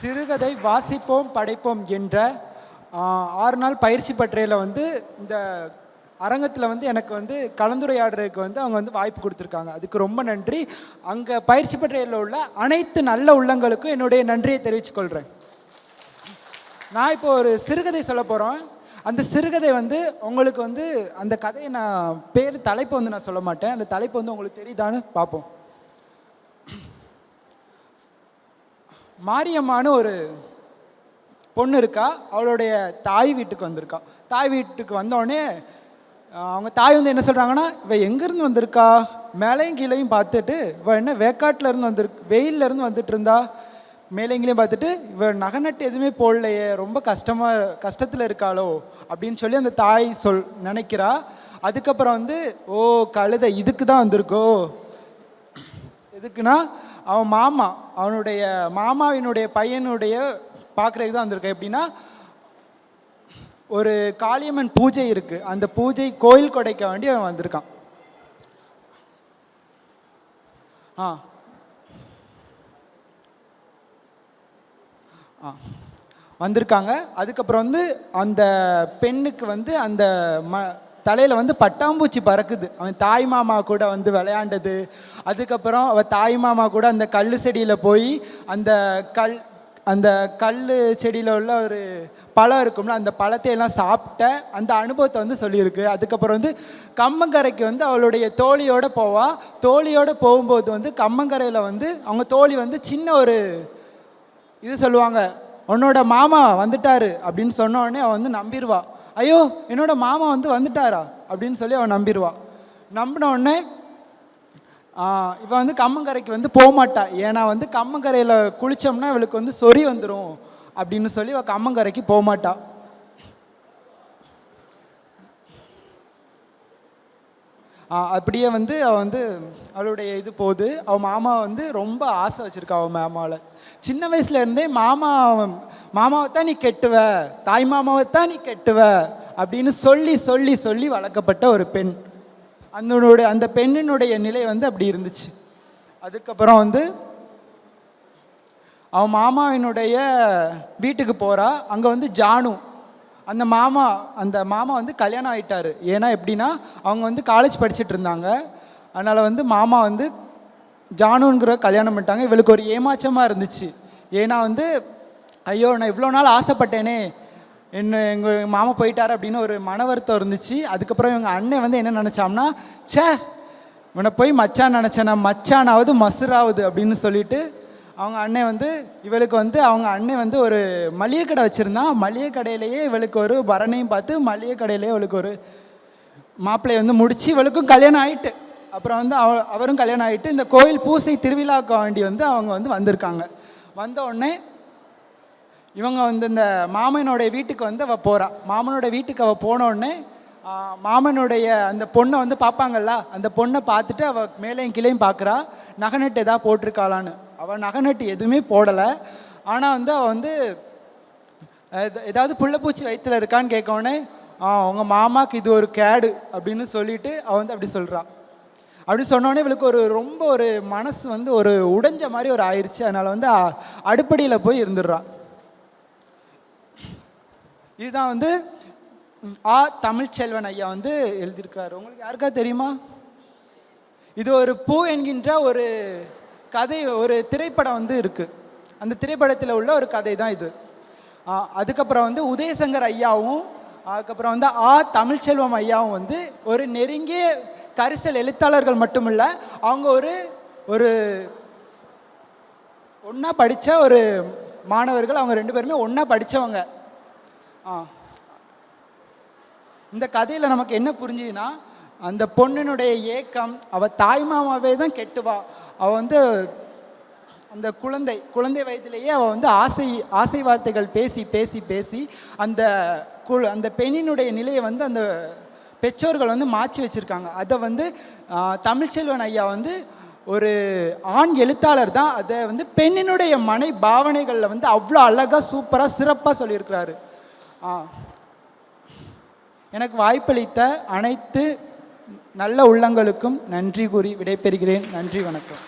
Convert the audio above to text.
சிறுகதை வாசிப்போம் படைப்போம் என்ற ஆறு நாள் பயிற்சி பற்றையில் வந்து இந்த அரங்கத்தில் வந்து எனக்கு வந்து கலந்துரையாடுறதுக்கு வந்து அவங்க வந்து வாய்ப்பு கொடுத்துருக்காங்க. அதுக்கு ரொம்ப நன்றி. அங்கே பயிற்சி பற்றையில் உள்ள அனைத்து நல்ல உள்ளங்களுக்கும் என்னுடைய நன்றியை தெரிவித்துக்கொள்கிறேன் நான் இப்போ ஒரு சிறுகதை சொல்ல போகிறோம் அந்த சிறுகதை வந்து உங்களுக்கு வந்து அந்த கதையை நான் பேர் தலைப்பு வந்து நான் சொல்ல மாட்டேன். அந்த தலைப்பு வந்து உங்களுக்கு தெரியுதான்னு பார்ப்போம். மாரியம்மான்னு ஒரு பொண்ணு இருக்கா அவளுடைய தாய் வீட்டுக்கு வந்திருக்கா. தாய் வீட்டுக்கு வந்தோடனே அவங்க தாய் வந்து என்ன சொல்கிறாங்கன்னா இவள் எங்கேருந்து வந்திருக்கா? மேலையும் கீழையும் பார்த்துட்டு இவள் என்ன வேக்காட்டிலேருந்து வந்திருக்கு வெயில்ல இருந்து வந்துட்டு இருந்தா? மேலைங்களையும் பார்த்துட்டு இவள் நகை நட்டு எதுவுமே போடலையே ரொம்ப கஷ்டமாக கஷ்டத்தில் இருக்காளோ? அப்படின்னு சொல்லி அந்த தாய் சொல் நினைக்கிறா. அதுக்கப்புறம் வந்து ஓ கழுதை இதுக்கு தான் வந்திருக்கோ? எதுக்குன்னா அவன் மாமா அவனுடைய மாமாவினுடைய பையனுடைய பார்க்குறதுக்கு தான் வந்திருக்கேன். எப்படின்னா ஒரு காளியம்மன் பூஜை இருக்குது அந்த பூஜை கோயில் கொடைக்க வேண்டி அவன் வந்திருக்கான். ஆ. ஆ. வந்திருக்காங்க. அதுக்கப்புறம் வந்து அந்த பெண்ணுக்கு வந்து அந்த ம தலையில் வந்து பட்டாம்பூச்சி பறக்குது. அவன் தாய் மாமா கூட வந்து விளையாண்டது. அதுக்கப்புறம் அவள் தாய் மாமா கூட அந்த கல் செடியில் போய் அந்த கல் அந்த கல் செடியில் உள்ள ஒரு பழம் இருக்கும்ல அந்த பழத்தையெல்லாம் சாப்பிட்ட அந்த அனுபவத்தை வந்து சொல்லியிருக்கு. அதுக்கப்புறம் வந்து கம்மங்கரைக்கு வந்து அவளுடைய தோழியோடு போவா. தோழியோடு போகும்போது வந்து கம்மங்கரையில் வந்து அவங்க தோழி வந்து சின்ன ஒரு இது சொல்லுவாங்க உன்னோட மாமா வந்துட்டாரு அப்படின்னு சொன்னோடனே அவன் வந்து நம்பிடுவா ஐயோ என்னோட மாமா வந்து வந்துட்டாரா? அப்படின்னு சொல்லி அவன் நம்பிடுவான் நம்பின உடனே இவன் வந்து கம்மங்கரைக்கு வந்து போக மாட்டா ஏன்னா வந்து கம்மங்கரையில் குளித்தோம்னா இவளுக்கு வந்து சொறி வந்துடும் அப்படின்னு சொல்லி அவள் கம்மங்கரைக்கு போக அப்படியே வந்து அவள் வந்து அவளுடைய இது போகுது. அவள் மாமா வந்து ரொம்ப ஆசை வச்சுருக்கா அவள் மாமாவில் சின்ன வயசுல இருந்தே மாமா மாமாவை தான் நீ கெட்டுவ தாய் மாமாவை தான் நீ கெட்டுவ அப்படின்னு சொல்லி சொல்லி சொல்லி வளர்க்கப்பட்ட ஒரு பெண். அதனுடைய அந்த பெண்ணினுடைய நிலை வந்து அப்படி இருந்துச்சு. அதுக்கப்புறம் வந்து அவன் மாமாவினுடைய வீட்டுக்கு போகிறா அங்கே வந்து ஜானு அந்த மாமா அந்த மாமா வந்து கல்யாணம் ஆகிட்டார் ஏன்னா எப்படின்னா அவங்க வந்து காலேஜ் படிச்சுட்டு இருந்தாங்க. அதனால் வந்து மாமா வந்து ஜானுங்கிற கல்யாணம் பண்ணிட்டாங்க. இவளுக்கு ஒரு ஏமாற்றமாக இருந்துச்சு. ஏன்னா வந்து ஐயோ நான் இவ்வளோ நாள் ஆசைப்பட்டேனே. என்ன எங்கள் மாமா போயிட்டார் அப்படின்னு ஒரு மன வருத்தம் இருந்துச்சு. அதுக்கப்புறம் இவங்க அண்ணன் வந்து என்ன நினச்சாம்னா ச்சே இவனை போய் மச்சான் நினச்சேன் மச்சானாவது மசுராவது அப்படின்னு சொல்லிட்டு அவங்க அண்ணன் வந்து இவளுக்கு வந்து அவங்க அண்ணன் வந்து ஒரு மளிகை கடை வச்சுருந்தான் மளிகை கடையிலேயே இவளுக்கு ஒரு பரணையும் பார்த்து மளிகை கடையிலேயே இவளுக்கு ஒரு மாப்பிள்ளையை வந்து முடித்து இவளுக்கும் கல்யாணம் ஆகிட்டு அப்புறம் வந்து அவ அவரும் கல்யாணம் ஆயிட்டு இந்த கோயில் பூசை திருவிழாக்க வேண்டி வந்து அவங்க வந்து வந்திருக்காங்க. வந்த உடனே இவங்க வந்து இந்த மாமனோடைய வீட்டுக்கு வந்து அவள் போகிறா மாமனோட வீட்டுக்கு அவள் போனோடனே மாமனுடைய அந்த பொண்ணை வந்து பார்ப்பாங்கள்ல அந்த பொண்ணை பார்த்துட்டு அவள் மேலேயும் கீழேயும் பார்க்குறா. நகநட்டு எதாவது போட்டிருக்காளான்னு. அவள் நகநட்டு எதுவுமே போடலை. ஆனால் வந்து அவள் வந்து ஏதாவது புள்ளப்பூச்சி வயிற்றில் இருக்கான்னு கேட்க உடனே ஆ உங்கள் மாமாக்கு இது ஒரு கேடு அப்படின்னு சொல்லிட்டு அவள் வந்து அப்படி சொல்கிறான் அப்படி சொன்னோடனே இவளுக்கு ஒரு ரொம்ப ஒரு மனசு வந்து ஒரு உடைஞ்ச மாதிரி ஒரு ஆயிடுச்சு அதனால் வந்து அடுப்படியில் போய் இருந்துடுறான் இதுதான் வந்து ஆ தமிழ்ச்செல்வன் ஐயா வந்து எழுதியிருக்கிறாரு. உங்களுக்கு யாருக்கா தெரியுமா? இது ஒரு பூ என்கின்ற ஒரு கதை ஒரு திரைப்படம் வந்து இருக்குது அந்த திரைப்படத்தில் உள்ள ஒரு கதை தான் இது அதுக்கப்புறம் வந்து உதயசங்கர் ஐயாவும் அதுக்கப்புறம் வந்து ஆ தமிழ்ச்செல்வம் ஐயாவும் வந்து ஒரு நெருங்கிய கரிசல் எழுத்தாளர்கள் மட்டுமில்ல அவங்க ஒரு ஒரு ஒன்றா படித்த ஒரு மாணவர்கள் அவங்க ரெண்டு பேருமே ஒன்றா படித்தவங்க ஆ. இந்த கதையில் நமக்கு என்ன புரிஞ்சுதுன்னா அந்த பொண்ணினுடைய ஏக்கம் அவள் தாய்மாமாவே தான் கெட்டுவா. அவள் வந்து அந்த குழந்தை குழந்தை வயதிலேயே அவள் வந்து ஆசை ஆசை வார்த்தைகள் பேசி பேசி பேசி அந்த குழ அந்த பெண்ணினுடைய நிலையை வந்து அந்த பெற்றோர்கள் வந்து மாற்றி வச்சுருக்காங்க. அதை வந்து தமிழ்ச்செல்வன் ஐயா வந்து ஒரு ஆண் எழுத்தாளர் தான். அதை வந்து பெண்ணினுடைய மனை பாவனைகளில் வந்து அவ்வளோ அழகாக சூப்பராக சிறப்பாக சொல்லியிருக்கிறாரு. எனக்கு வாய்ப்பளித்த அனைத்து நல்ல உள்ளங்களுக்கும் நன்றி கூறி விடைபெறுகிறேன். நன்றி வணக்கம்.